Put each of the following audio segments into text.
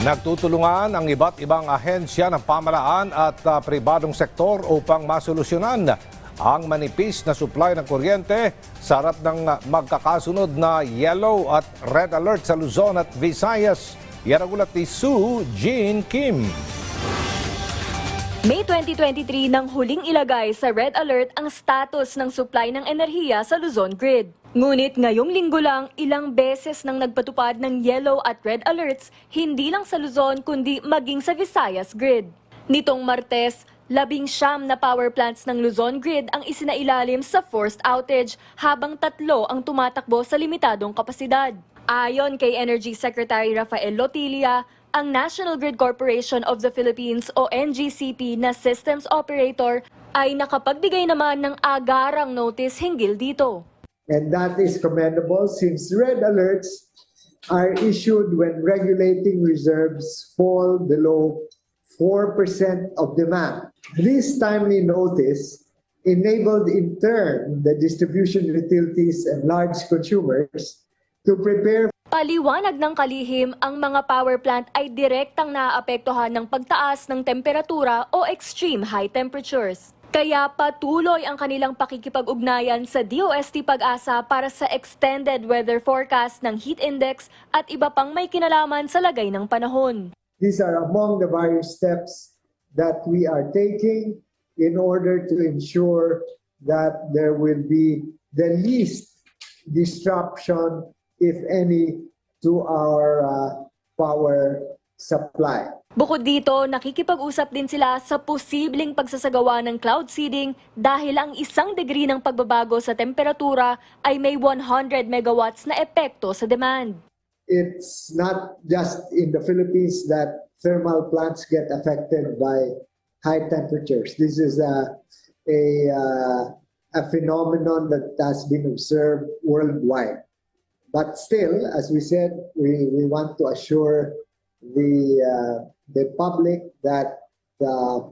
Nagtutulungan ang iba't ibang ahensya ng pamalaan at ah, pribadong sektor upang masolusyonan ang manipis na supply ng kuryente sa harap ng magkakasunod na yellow at red alert sa Luzon at Visayas. Yan ang ulat ni Sue Jean Kim. May 2023 nang huling ilagay sa red alert ang status ng supply ng enerhiya sa Luzon grid. Ngunit ngayong linggo lang, ilang beses nang nagpatupad ng yellow at red alerts, hindi lang sa Luzon kundi maging sa Visayas grid. Nitong Martes, labing siyam na power plants ng Luzon grid ang isinailalim sa forced outage habang tatlo ang tumatakbo sa limitadong kapasidad. Ayon kay Energy Secretary Rafael Lotilia, ang National Grid Corporation of the Philippines o NGCP na systems operator ay nakapagbigay naman ng agarang notice hinggil dito. And that is commendable since red alerts are issued when regulating reserves fall below 4% of demand. This timely notice enabled in turn the distribution utilities and large consumers to prepare Paliwanag ng kalihim, ang mga power plant ay direktang naaapektuhan ng pagtaas ng temperatura o extreme high temperatures. Kaya patuloy ang kanilang pakikipag-ugnayan sa DOST Pag-asa para sa extended weather forecast ng heat index at iba pang may kinalaman sa lagay ng panahon. These are among the various steps that we are taking in order to ensure that there will be the least disruption, if any, to our uh, power supply. Bukod dito, nakikipag-usap din sila sa posibleng pagsasagawa ng cloud seeding dahil ang isang degree ng pagbabago sa temperatura ay may 100 megawatts na epekto sa demand. It's not just in the Philippines that thermal plants get affected by high temperatures. This is a a uh, a phenomenon that has been observed worldwide. But still, as we said, we, we want to assure the uh, the public that uh,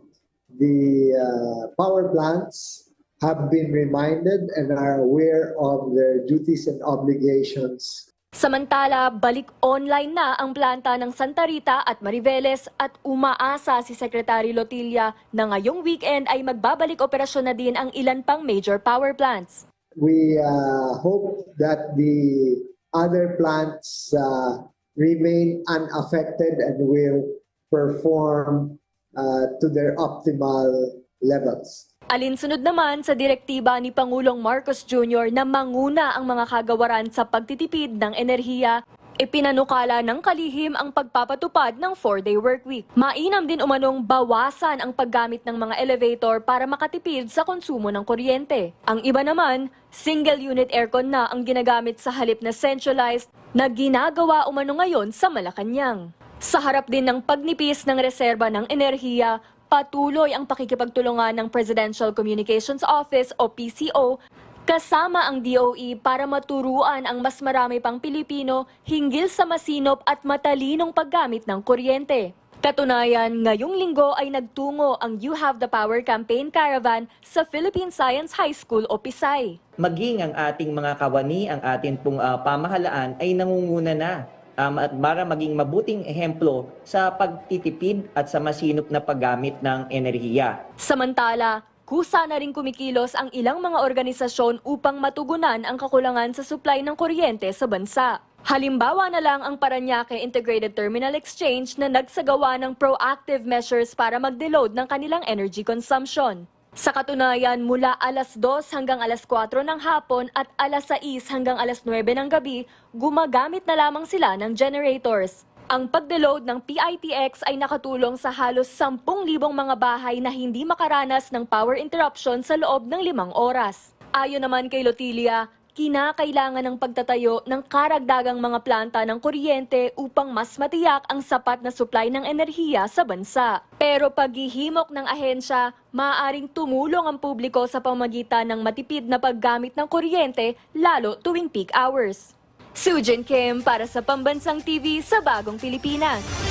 the uh, power plants have been reminded and are aware of their duties and obligations Samantala, balik online na ang planta ng Santa Rita at Mariveles at umaasa si Secretary Lotilla na ngayong weekend ay magbabalik operasyon na din ang ilan pang major power plants. We uh, hope that the other plants uh, remain unaffected and will perform uh, to their optimal levels. Alinsunod naman sa direktiba ni Pangulong Marcos Jr. na manguna ang mga kagawaran sa pagtitipid ng enerhiya, ipinanukala ng kalihim ang pagpapatupad ng 4-day workweek. Mainam din umanong bawasan ang paggamit ng mga elevator para makatipid sa konsumo ng kuryente. Ang iba naman, single unit aircon na ang ginagamit sa halip na centralized na ginagawa umano ngayon sa Malacanang. Sa harap din ng pagnipis ng reserba ng enerhiya, patuloy ang pakikipagtulungan ng Presidential Communications Office o PCO kasama ang DOE para maturuan ang mas marami pang Pilipino hinggil sa masinop at matalinong paggamit ng kuryente. Katunayan, ngayong linggo ay nagtungo ang You Have the Power campaign caravan sa Philippine Science High School o PISAY. maging ang ating mga kawani, ang ating pong ah, pamahalaan ay nangunguna na um, at para maging mabuting ehemplo sa pagtitipid at sa masinop na paggamit ng enerhiya. Samantala, kusa na rin kumikilos ang ilang mga organisasyon upang matugunan ang kakulangan sa supply ng kuryente sa bansa. Halimbawa na lang ang Paranaque Integrated Terminal Exchange na nagsagawa ng proactive measures para mag-deload ng kanilang energy consumption. Sa katunayan, mula alas 2 hanggang alas 4 ng hapon at alas 6 hanggang alas 9 ng gabi, gumagamit na lamang sila ng generators. Ang pagdeload ng PITX ay nakatulong sa halos 10,000 mga bahay na hindi makaranas ng power interruption sa loob ng limang oras. Ayon naman kay Lotilia, kinakailangan ng pagtatayo ng karagdagang mga planta ng kuryente upang mas matiyak ang sapat na supply ng enerhiya sa bansa. Pero paghihimok ng ahensya, maaaring tumulong ang publiko sa pamagitan ng matipid na paggamit ng kuryente lalo tuwing peak hours. Sujin Kim para sa Pambansang TV sa Bagong Pilipinas.